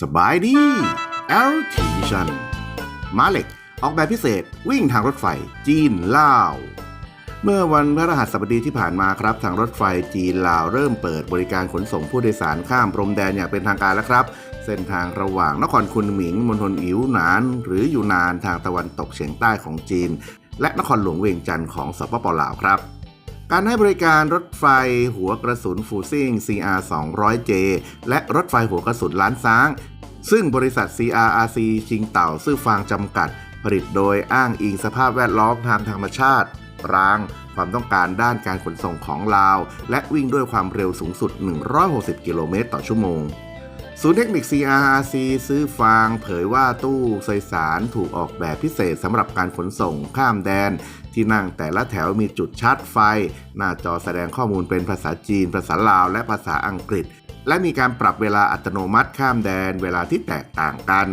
สบายดี l t v i s i o n มาเหล็ก ออกแบบพิเศษวิ่งทางรถไฟ จีนลาว เมื่อวันพฤหัสบดีที่ผ่านมาครับ ทางรถไฟจีนลาวเริ่มเปิดบริการขนส่งผู้โดยสารข้ามพรมแดนอย่างเป็นทางการแล้วครับ เส้นทางระหว่างนครคุนหมิงมณฑลอิ๋วหนาน หรืออยู่นานทางตะวันตกเฉียงใต้ของจีน และนครหลวงเวียงจันทร์ของสปปลาวครับ การให้บริการรถไฟหัวกระสุนฟูซิ่ง CR 200J และรถไฟหัวกระสุนล้านซ้าง ซึ่งบริษัท CRRC ชิงเต่าซื่อฟางจำกัด ผลิตโดยอ้างอิงสภาพแวดล้อมทางธรรมชาติรางความต้องการด้านการขนส่งของลาว และวิ่งด้วยความเร็วสูงสุด 160 กิโลเมตรต่อชั่วโมง ศูนย์เทคนิค CRRC ซื้อฟาง เผยว่าตู้โดยสารถูกออกแบบพิเศษสำหรับการขนส่งข้ามแดน ที่นั่งแต่ละแถวมีจุดชาร์จไฟ หน้าจอแสดงข้อมูลเป็นภาษาจีน ภาษาลาว และภาษาอังกฤษ และมีการปรับเวลาอัตโนมัติข้ามแดน เวลาที่แตกต่างกัน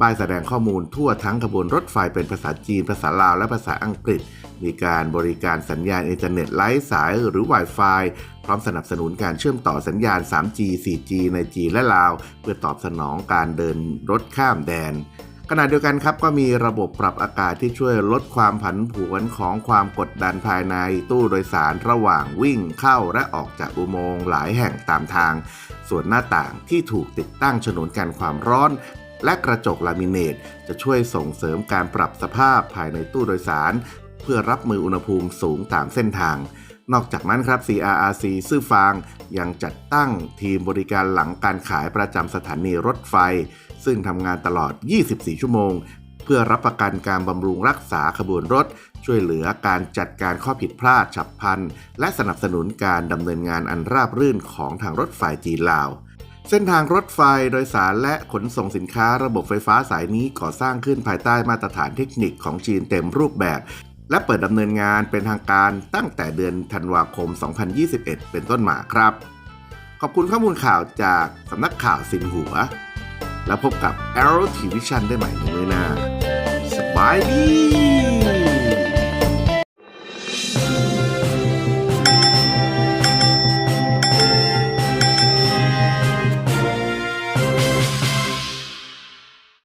ป้ายแสดงข้อมูลทั่วทั้งขบวนรถไฟเป็นภาษาจีน ภาษาลาว และภาษาอังกฤษ มีการบริการสัญญาณอินเทอร์เน็ตไร้สายหรือ Wi-Fi พร้อมสนับสนุนการเชื่อมต่อสัญญาณ 3G 4G ในจีนและลาว เพื่อตอบสนองการเดินรถข้ามแดนขณะเดียวกันครับก็มีระบบปรับอากาศที่ช่วยลดความผันผวนของความกดดันภายในตู้โดยสารระหว่างวิ่งเข้าและออกจากอุโมงค์หลายแห่งตามทาง ส่วนหน้าต่างที่ถูกติดตั้งฉนวนกันความร้อน และกระจกลามิเนตจะช่วยส่งเสริมการปรับสภาพภายในตู้โดยสาร เพื่อรับมืออุณหภูมิสูงตามเส้นทาง นอกจากนั้นครับ CRRC ซื่อฟางยังจัดตั้งทีมบริการหลังการขายประจำสถานีรถไฟ ซึ่งทำงานตลอด 24 ชั่วโมง เพื่อรับประกันการบำรุงรักษาขบวนรถช่วยเหลือการจัดการข้อผิดพลาดฉับพลัน และสนับสนุนการดำเนินงานอันราบรื่นของทางรถไฟจีนลาว เส้นทางรถไฟโดยสารและขนส่งสินค้าระบบไฟฟ้าสายนี้ก่อสร้างขึ้นภายใต้มาตรฐานเทคนิคของจีนเต็มรูปแบบ และเปิดดำเนินงานเป็นทางการตั้งแต่เดือนธันวาคม 2021 เป็นต้นมาครับ ขอบคุณข้อมูลข่าวจากสำนักข่าวสินหัว แล้วพบกับ Arrow TV Vision ได้ใหม่ในมือหน้าสบายดี